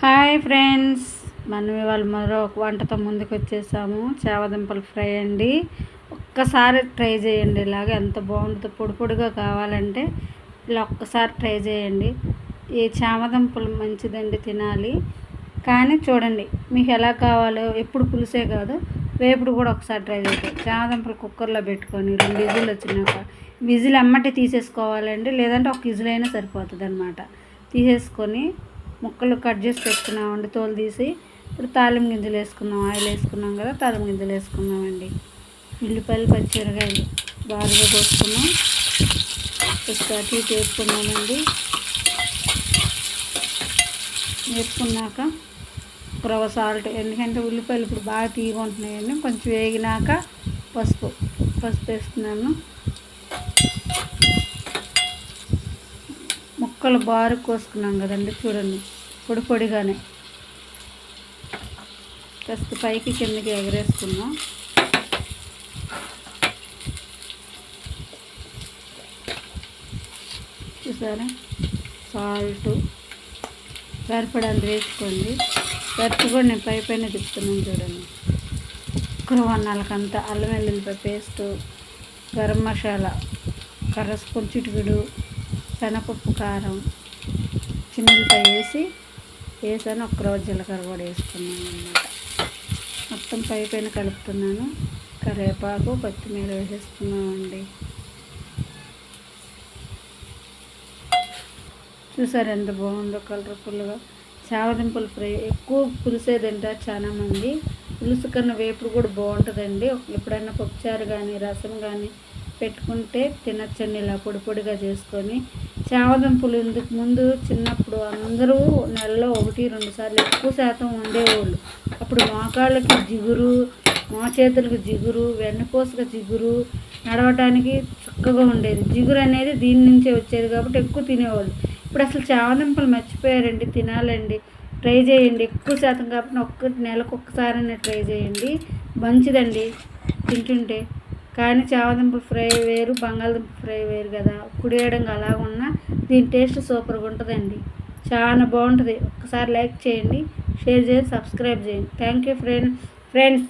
Hi friends. మనం ఇవాళ మరో వంటతో ముందుకు వచ్చేసాము. చేవదింపలు ఫ్రై అండి. ఒక్కసారి ట్రై చేయండి. ఇలాగ ఎంత బాగుంటుందో పొడి పొడిగా కావాలంటే ఇలా ఒక్కసారి ట్రై చేయండి. ఈ చామదుంపలు మంచిదండి తినాలి. కానీ చూడండి మీకు ఎలా కావాలో ఎప్పుడు పులిసే కాదు వేపుడు కూడా ఒకసారి ట్రై చేస్తాం చామదుంపలు కుక్కర్లో పెట్టుకొని రెండు విజిల్ వచ్చినాక విజిల్ అమ్మటి తీసేసుకోవాలండి. లేదంటే ఒక విజిల్ అయినా సరిపోతుంది అనమాట తీసేసుకొని ముక్కలు కట్ చేసి పెట్టుకున్నామండి తోలు తీసి ఇప్పుడు తాలిం గింజలు వేసుకున్నాం. ఆయిల్ వేసుకున్నాం కదా తాలిం గింజలు వేసుకున్నామండి ఉల్లిపాయలు పచ్చిమిరకాయలు బాగా కోసుకున్నాం. ఫస్ట్ టీ వేసుకున్నామండి వేసుకున్నాక రవ్వ సాల్ట్ ఎందుకంటే ఉల్లిపాయలు ఇప్పుడు బాగా తీయకుంటున్నాయండి కొంచెం వేగినాక పసుపు పసుపు వేస్తున్నాను ముక్కలు బారు కోసుకున్నాం కదండి చూడండి. పొడి పొడిగానే. కాస్త పైకి కిందకి ఎగరేసుకున్నాం. చూసారా? సాల్ట్. సరిపడంత వేసుకోండి. సరిపి కూడా నేను పై పైన తిప్పుతున్నాను చూడండి. కురవన్నాలకంతా అల్లం వెల్లుల్లిపాయ పేస్టు గరం మసాలా కర్ర స్పూన్ శనగపప్పు కారం చిన్నపై వేసి వేసాను. ఒక్క రోజు జీలకర్ర కూడా వేసుకున్నాను అనమాట మొత్తం పై పైన కలుపుతున్నాను. కరివేపాకు కొత్తిమీర వేసేస్తున్నామండి చూసారు ఎంత బాగుందో కలర్ఫుల్గా చావదింపులు ఫ్రై. ఎక్కువ పులిసే తింటారు చాలామంది పులుసు కన్నా వేపుడు కూడా బాగుంటుందండి. ఎప్పుడైనా పప్పుచారు కానీ రసం కానీ పెట్టుకుంటే తినచ్చండి ఇలా పొడి పొడిగా చేసుకొని. చామదుంపలు ఇందుకు ముందు చిన్నప్పుడు అందరూ నెలలో ఒకటి రెండు సార్లు ఎక్కువ శాతం ఉండేవాళ్ళు అప్పుడు మోకాళ్ళకి జిగురు మా చేతులకు జిగురు వెన్నపూసక జిగురు నడవటానికి చక్కగా ఉండేది. జిగురు అనేది దీని నుంచే వచ్చేది కాబట్టి ఎక్కువ తినేవాళ్ళు. ఇప్పుడు అసలు చామదుంపలు మర్చిపోయారండి తినాలండి. ట్రై చేయండి. ఎక్కువ శాతం కాబట్టి ఒక్క నెలకు ఒక్కసారైనా ట్రై చేయండి. మంచిదండి తింటుంటే. కానీ చామదుంప ఫ్రై వేరు బంగాళదుంప ఫ్రై వేరు కదా. కుడియడంగా అలా ఉన్నా దీని టేస్ట్ సూపర్గా ఉంటుందండి. చాలా బాగుంటుంది. ఒక్కసారి లైక్ చేయండి షేర్ చేయండి సబ్స్క్రైబ్ చేయండి. Thank you friend friends.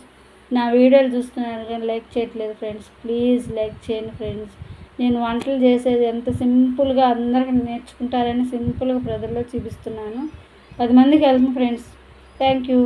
నా వీడియోలు చూస్తున్నారు కానీ లైక్ చేయట్లేదు ఫ్రెండ్స్. ప్లీజ్ లైక్ చేయండి ఫ్రెండ్స్. నేను వంటలు చేసేది ఎంత సింపుల్గా అందరికీ నేర్చుకుంటారని సింపుల్గా ప్రజల్లో చూపిస్తున్నాను. పది మందికి వెళ్తుంది ఫ్రెండ్స్. Thank you